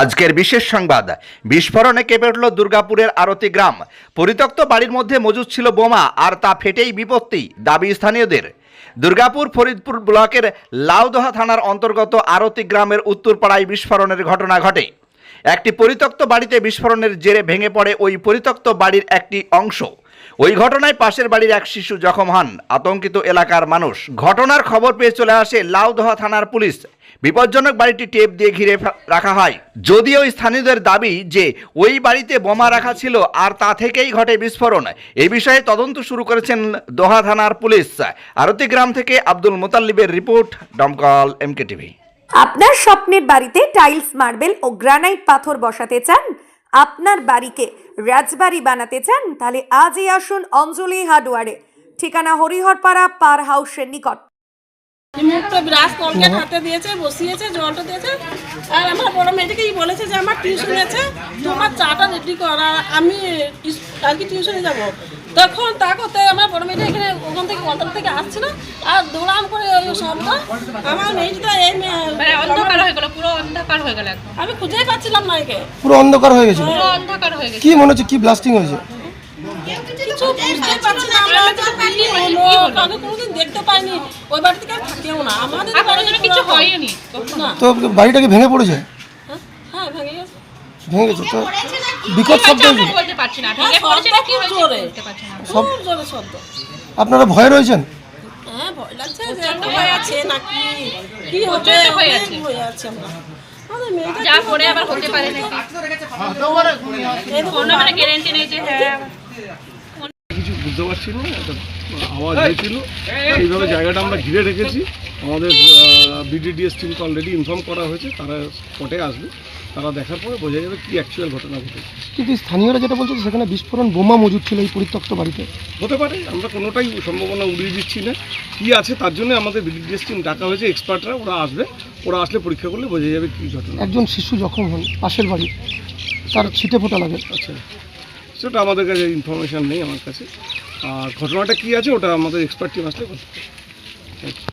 আজকের বিশেষ সংবাদ। বিস্ফোরণে কেঁপে উঠল দুর্গাপুরের আরতি গ্রাম। পরিত্যক্ত বাড়ির মধ্যে মজুদ ছিল বোমা, আর তা ফেটেই বিপত্তি দাবি স্থানীয়দের। দুর্গাপুর ফরিদপুর ব্লকের লাউদহা থানার অন্তর্গত আরতি গ্রামের উত্তরপাড়ায় বিস্ফোরণের ঘটনা ঘটে। একটি পরিত্যক্ত বাড়িতে বিস্ফোরণের জেরে ভেঙে পড়ে ওই পরিত্যক্ত বাড়ির একটি অংশ। ওই ঘটনায় পাশের বাড়ির এক শিশু জখম হন। আতঙ্কিত এলাকার মানুষ। ঘটনার খবর পেয়ে চলে আসে লাউদহা থানার পুলিশ। বিপজ্জনক বাড়িটি টেপ দিয়ে ঘিরে রাখা হয়। যদিও স্থানীয়দের দাবি যে ওই বাড়িতে বোমা রাখা ছিল আর তা থেকেই ঘটে বিস্ফোরণ। এই বিষয়ে তদন্ত শুরু করেছেন দোহা থানার পুলিশ। আরতি গ্রাম থেকে আব্দুল মোতাল্লিবের রিপোর্ট ডমকল এমকে টিভি আপনার স্বপ্নের বাড়িতে টাইলস, মার্বেল ও গ্রানাইট পাথর বসাতে চান, আপনার বাড়িকে রাজবাড়ি বানাতে চান, তাহলে আজই আসুন অঞ্জলি হার্ডওয়ারে। ঠিকানা হরিহরপাড়া পার হাউসের নিকট। দিয়েছে, বসিয়েছে দিয়েছে, আর আমার বড় মেয়েটাকেই বলেছে যে আমার তোমার চাটা আর আমি টিউশনে তখন তা আমার মেয়েটা এখানে থেকে থেকে আসছিল, আর দৌড়াম করে আমার মেয়েটা এই মেয়ে- মানে অন্ধকার হয়ে গেল পুরো অন্ধকার হয়ে গেল একদম আমি খুঁজেই পাচ্ছিলাম না একে। পুরো অন্ধকার হয়ে গেছিল পুরো অন্ধকার হয়ে গেছে। কি মনে হচ্ছে কি ব্লাস্টিং হয়েছে? কিছু বুঝতেই পারছি না আমরা হয়তো কি হলো? কাউকে কোনোদিন দেখতে পাইনি। ওই বাড়ি থেকে আর থাকেও না। আমাদের আর কিছু হয়নি না তো বাড়িটাকে ভেঙে পড়েছে? হ্যাঁ, হ্যাঁ ভেঙে গেছে। ভেঙে গেছে তো বিকট শব্দ হয়েছে। বলতে পারছি না। ভেঙে পড়েছে না কি হয়েছে বলতে পারছি না। খুব জোরে শব্দ। আপনারা ভয় রয়েছেন? হ্যাঁ ভয় লাগছে যে ভয় আছে নাকি? কি হবে প্রচণ্ড ভয় আছে। ভয় আছে আমরা। আমাদের মেয়েটা যা আবার হতে পারে নাকি? কোনো মানে গ্যারেন্টি নেই যে হ্যাঁ। কিছু বুঝতে পারছি না একটা আওয়াজ হয়েছিল। এইভাবে জায়গাটা আমরা ঘিরে রেখেছি। আমাদের বিডিডিএস টিমকে অলরেডি ইনফর্ম করা হয়েছে তারা স্পটে আসবে। তারা দেখার পরে বোঝা যাবে কি অ্যাকচুয়াল ঘটনা ঘটেছে। কিন্তু স্থানীয়রা যেটা বলছে সেখানে বিস্ফোরণ বোমা মজুদ ছিল এই পরিত্যক্ত বাড়িতে। হতে পারে আমরা কোনোটাই সম্ভাবনা উড়িয়ে দিচ্ছি না। কি আছে তার জন্য আমাদের বিডিডিএস টিম ডাকা হয়েছে এক্সপার্টরা ওরা আসবে। ওরা আসলে পরীক্ষা করলে বোঝা যাবে কি ঘটনা। একজন শিশু জখম হন পাশের বাড়ি তার ছিটে ফোটা লাগে। আচ্ছা সেটা আমাদের কাছে ইনফরমেশান নেই আমার কাছে। আর ঘটনাটা কী আছে ওটা আমাদের এক্সপার্ট টিম আসলে।